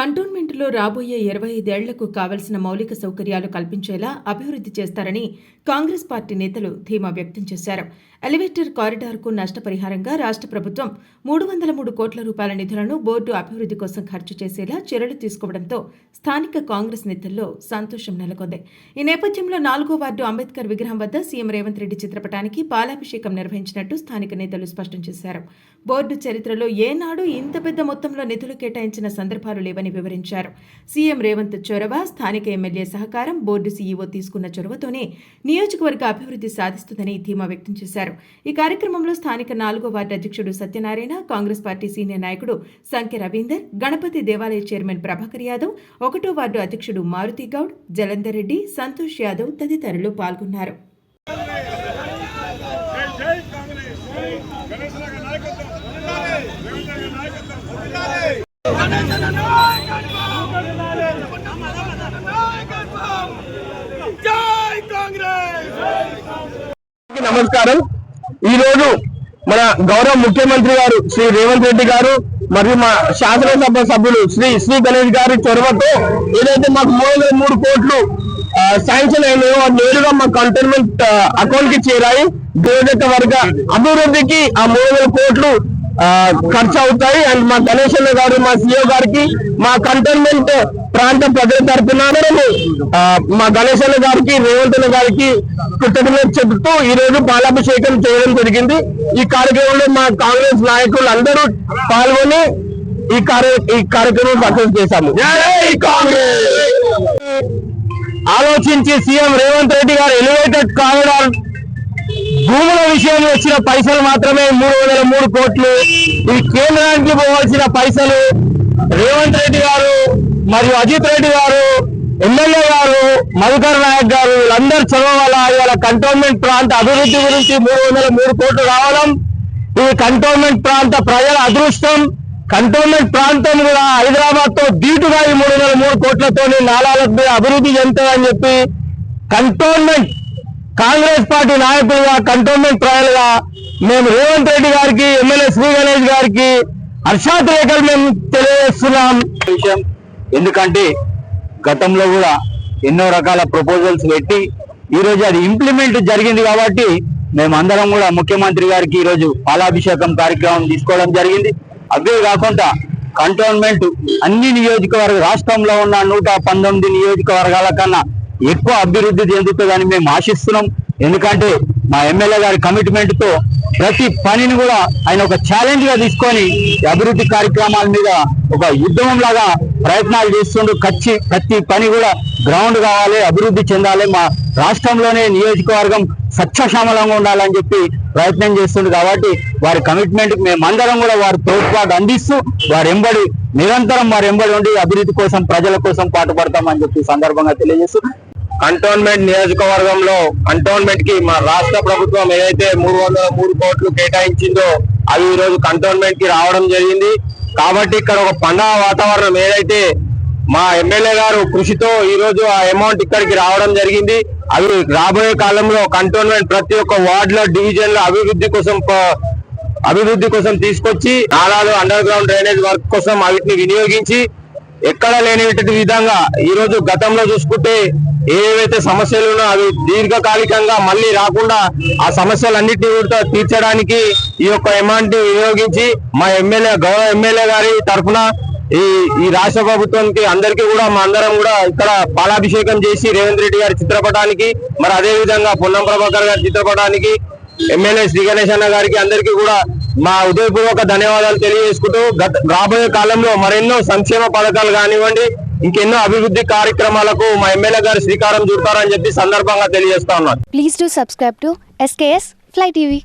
కంటోన్మెంట్లో రాబోయే ఇరవై ఐదేళ్ళకు కావలసిన మౌలిక సౌకర్యాలు కల్పించేలా అభివృద్ధి చేస్తారని కాంగ్రెస్ పార్టీ నేతలు ధీమా వ్యక్తం చేశారు. ఎలివేటర్ కారిడార్కు నష్టపరిహారంగా రాష్ట్ర ప్రభుత్వం మూడు వందల మూడు కోట్ల రూపాయల నిధులను బోర్డు అభివృద్ధి కోసం ఖర్చు చేసేలా చర్యలు తీసుకోవడంతో స్థానిక కాంగ్రెస్ నేతల్లో సంతోషం నెలకొంది. ఈ నేపథ్యంలో నాలుగో వార్డు అంబేద్కర్ విగ్రహం వద్ద సీఎం రేవంత్ రెడ్డి చిత్రపటానికి పాలాభిషేకం నిర్వహించినట్టు స్థానిక నేతలు స్పష్టం చేశారు. బోర్డు చరిత్రలో ఏనాడు ఇంత పెద్ద మొత్తంలో నిధులు కేటాయించిన సందర్భాలు లేవని వివరించారు. సీఎం రేవంత్ చొరవ స్థానిక ఎమ్మెల్యే సహకారం బోర్డు సీఈఓ తీసుకున్న చొరవతోనే నియోజకవర్గ అభివృద్ధి సాధిస్తుందని ధీమా వ్యక్తం చేశారు. ఈ కార్యక్రమంలో స్థానిక నాలుగో వార్డు అధ్యక్షుడు సత్యనారాయణ కాంగ్రెస్ పార్టీ సీనియర్ నాయకుడు సంఖ్య రవీందర్ గణపతి దేవాలయ చైర్మన్ ప్రభాకర్ యాదవ్ ఒకటో వార్డు అధ్యక్షుడు మారుతి గౌడ్ జలంధర్ రెడ్డి సంతోష్ యాదవ్ తదితరులు పాల్గొన్నారు. నమస్కారం. ఈ రోజు మన గౌరవ ముఖ్యమంత్రి గారు శ్రీ రేవంత్ రెడ్డి గారు మరియు మా శాసనసభ సభ్యులు శ్రీ శ్రీ గణేష్ గారి చొరవతో ఏదైతే మాకు మూడు మూడు కోట్లు శాంక్షన్ అయినాయో అది నేరుగా మా కంటోన్మెంట్ అకౌంట్కి చేరాయి. నియోజక వర్గ అభివృద్ధికి ఆ మూడు కోట్లు ఖర్చు అవుతాయి. అండ్ మా గణేష్ అన్న గారు మా సిఓ గారికి మా కంటోన్మెంట్ ప్రాంత ప్రజల తరపున మనము, ఆ, మా గణేష్ అన్న గారికి రేవంత్ అన్న గారికి కృతజ్ఞత చెబుతూ ఈ రోజు పాలాభిషేకం చేయడం జరిగింది. ఈ కార్యక్రమంలో మా కాంగ్రెస్ నాయకులు అందరూ పాల్గొని ఈ కార్య ఈ కార్యక్రమం సక్సెస్ చేశాము. ఆలోచించి సీఎం రేవంత్ రెడ్డి గారు ఎలివేటెడ్ కారిడార్ భూముల విషయంలో వచ్చిన పైసలు మాత్రమే మూడు వందల మూడు కోట్లు ఈ కేంద్రానికి పోవాల్సిన పైసలు రేవంత్ రెడ్డి గారు మరియు అజిత్ రెడ్డి గారు ఎమ్మెల్యే గారు మధుకర్ నాయక్ గారు వీళ్ళందరూ చదవాల ఇవాళ కంటోన్మెంట్ ప్రాంత అభివృద్ధి గురించి మూడు వందల మూడు కోట్లు రావడం ఇది కంటోన్మెంట్ ప్రాంత ప్రజల అదృష్టం. కంటోన్మెంట్ ప్రాంతం కూడా హైదరాబాద్తో దీటుగా ఈ మూడు వందల మూడు కోట్లతో నాలాలకు మీద అభివృద్ధి చెందుతుందని చెప్పి కంటోన్మెంట్ కాంగ్రెస్ పార్టీ నాయకులుగా కంటోన్మెంట్ ప్రజలుగా మేము రేవంత్ రెడ్డి గారికి ఎమ్మెల్యే శ్రీ గణేష్ గారికి హర్షాతిరేకలు మేము తెలియజేస్తున్నాం. విషయం ఎందుకంటే గతంలో కూడా ఎన్నో రకాల ప్రపోజల్స్ పెట్టి ఈ రోజు అది ఇంప్లిమెంట్ జరిగింది కాబట్టి మేమందరం కూడా ముఖ్యమంత్రి గారికి ఈరోజు పాలాభిషేకం కార్యక్రమం తీసుకోవడం జరిగింది. అవే కాకుండా కంటోన్మెంట్ అన్ని నియోజకవర్గ రాష్ట్రంలో ఉన్న నూట పంతొమ్మిది నియోజకవర్గాల కన్నా ఎక్కువ అభివృద్ధి చెందుతుందని మేము ఆశిస్తున్నాం. ఎందుకంటే మా ఎమ్మెల్యే గారి కమిట్మెంట్తో ప్రతి పనిని కూడా ఆయన ఒక ఛాలెంజ్గా తీసుకొని అభివృద్ధి కార్యక్రమాల మీద ఒక యుద్ధం లాగా ప్రయత్నాలు చేస్తుండు. ఖర్చు ప్రతి పని కూడా గ్రౌండ్ కావాలి అభివృద్ధి చెందాలి. మా రాష్ట్రంలోనే నియోజకవర్గం సత్యశ్యామలంగా ఉండాలని చెప్పి ప్రయత్నం చేస్తుంది కాబట్టి వారి కమిట్మెంట్కి మేమందరం కూడా వారి తోడ్పాటు అందిస్తూ వారి ఎంబడి నిరంతరం వారి ఎంబడి ఉండి అభివృద్ధి కోసం ప్రజల కోసం పాటుపడతామని చెప్పి సందర్భంగా తెలియజేస్తూ కంటోన్మెంట్ నియోజకవర్గంలో కంటోన్మెంట్కి మా రాష్ట్ర ప్రభుత్వం ఏదైతే మూడు వందల మూడు కోట్లు కేటాయించిందో అవి ఈ రోజు కంటోన్మెంట్కి రావడం జరిగింది. కాబట్టి ఇక్కడ ఒక పండగ వాతావరణం ఏదైతే మా ఎమ్మెల్యే గారు కృషితో ఈ రోజు ఆ అమౌంట్ ఇక్కడికి రావడం జరిగింది. అవి రాబోయే కాలంలో కంటోన్మెంట్ ప్రతి ఒక్క వార్డ్లో డివిజన్లో అభివృద్ధి కోసం అభివృద్ధి కోసం తీసుకొచ్చి నాలాలు అండర్ గ్రౌండ్ డ్రైనేజ్ వర్క్ కోసం వాటిని వినియోగించి ఎక్కడ లేనిటువంటి విధంగా ఈ రోజు గతంలో చూసుకుంటే ఏవైతే సమస్యలు ఉన్నా అవి దీర్ఘకాలికంగా మళ్ళీ రాకుండా ఆ సమస్యలన్నింటినీ కూడా తీర్చడానికి ఈ యొక్క అమౌంట్ వినియోగించి మా ఎమ్మెల్యే గౌరవ ఎమ్మెల్యే గారి తరఫున ఈ ఈ రాష్ట్ర ప్రభుత్వానికి అందరికీ కూడా మా అందరం కూడా ఇక్కడ పాలాభిషేకం చేసి రేవంత్ రెడ్డి గారి చిత్రపటానికి మరి అదే విధంగా పొన్నం ప్రభాకర్ గారి చిత్రపటానికి ఎమ్మెల్యే శ్రీ గణేష్ అన్న గారికి అందరికీ కూడా మా ఉదయపూర్వక ధన్యవాదాలు తెలియజేసుకుంటూ గత రాబోయే కాలంలో మరెన్నో సంక్షేమ పథకాలు కానివ్వండి ఇంకెన్నో అభివృద్ధి కార్యక్రమాలకు మా ఎమ్మెల్యే గారు శ్రీకారం చుడతారని చెప్పి సందర్భంగా తెలియజేస్తా ఉన్నాను. Please to subscribe to SKS fly TV